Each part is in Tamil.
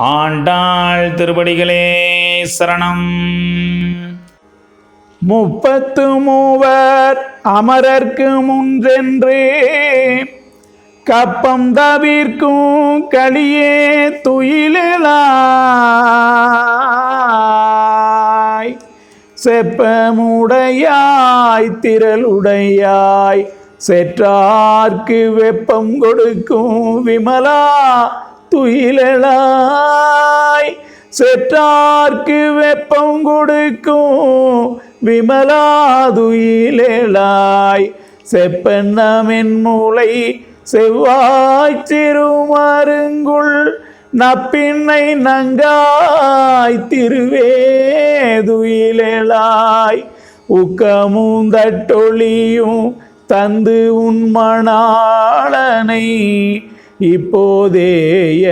ஆண்டாள் திருவடிகளே சரணம். முப்பத்து மூவர் அமரர்க்கு முன்றென்று கப்பம் தவிர்க்கும் களியே துயிலாய் செப்பமுடையாய் திரளுடையாய் செற்றார்க்கு வெப்பம் கொடுக்கும் விமலா. துயிலாய் செற்றார்க்கு வெப்பம் கொடுக்கும் விமலாதுயிலாய் செப்பெண்ணமின் மூளை செவ்வாய் திருமருங்குள் நப்பின்னை நங்காய் திருவேதுயிலாய் உக்கமும் தந்து உன் மணாளனை இப்போதே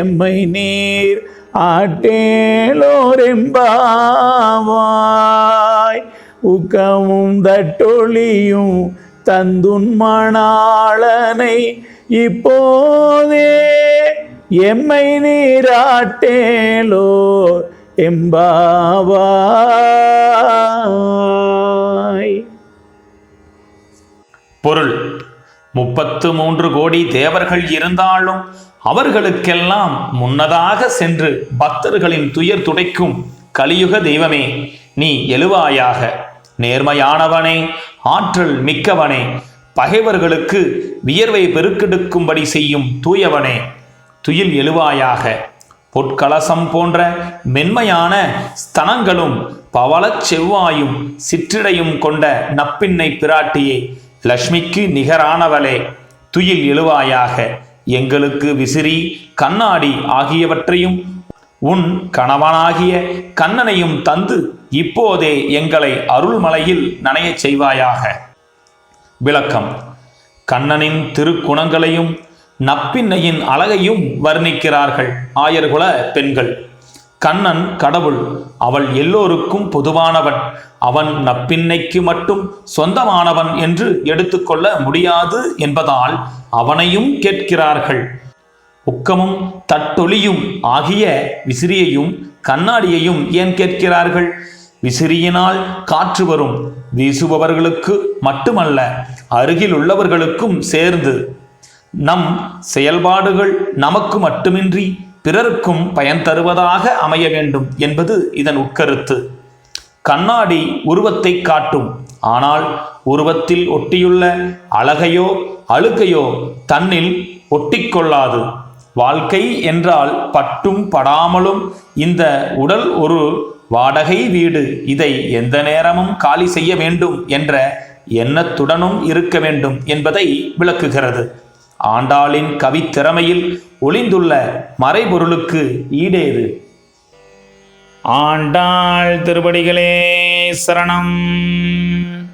எம்மை நீர் ஆட்டேலோரெம்பாவாய். உக்கமும் தட்டொழியும் தந்துன் மணாளனை இப்போதே எம்மை நீராட்டேலோர் எம்பாவா பொருள். முப்பத்து மூன்று கோடி தேவர்கள் இருந்தாலும் அவர்களுக்கெல்லாம் முன்னதாக சென்று பக்தர்களின் துயர் துடைக்கும் கலியுக தெய்வமே நீ எழுவாயாக. நேர்மையானவனே ஆற்றல் மிக்கவனே பகைவர்களுக்கு வியர்வை பெருக்கெடுக்கும்படி செய்யும் தூயவனே துயில் எழுவாயாக. பொற்கலசம் போன்ற மென்மையான ஸ்தனங்களும் பவளச் செவ்வாயும் சிற்றிடையும் கொண்ட நப்பின்னை பிராட்டியே லக்ஷ்மிக்கு நிகரானவளே துயில் எழுவாயாக எங்களுக்கு விசிறி கண்ணாடி ஆகியவற்றையும் உன் கணவனாகிய கண்ணனையும் தந்து இப்போதே எங்களை அருள்மலையில் நனையச் செய்வாயாக. விளக்கம். கண்ணனின் திருக்குணங்களையும் நப்பின்னையின் அழகையும் வர்ணிக்கிறார்கள் ஆயர்குல பெண்கள். கண்ணன் கடவுள் அவள் எல்லோருக்கும் பொதுவானவன். அவன் நப்பின்னைக்கு மட்டும் சொந்தமானவன் என்று எடுத்துக்கொள்ள முடியாது என்பதால் அவனையும் கேட்கிறார்கள். உக்கமும் தட்டொலியும் ஆகிய விசிறியையும் கண்ணாடியையும் ஏன் கேட்கிறார்கள்? விசிறியினால் காற்று வரும் வீசுபவர்களுக்கு மட்டுமல்ல அருகில் உள்ளவர்களுக்கும் சேர்ந்து. நம் செயல்பாடுகள் நமக்கு மட்டுமின்றி பிறருக்கும் பயன் தருவதாக அமைய வேண்டும் என்பது இதன் உட்கருத்து. கண்ணாடி உருவத்தை காட்டும். ஆனால் உருவத்தில் ஒட்டியுள்ள அழகையோ அழுக்கையோ தன்னில் ஒட்டிக்கொள்ளாது வாழ்க்கை என்றால் பட்டும் படாமலும் இந்த உடல் ஒரு வாடகை வீடு. இதை எந்த நேரமும் காலி செய்ய வேண்டும் என்ற எண்ணத்துடனும் இருக்க வேண்டும் என்பதை விளக்குகிறது. ஆண்டாளின் கவித்திறமையில் ஒளிந்துள்ள மறைபொருளுக்கு ஈடேது. ஆண்டாள் திருப்படிகளே சரணம்.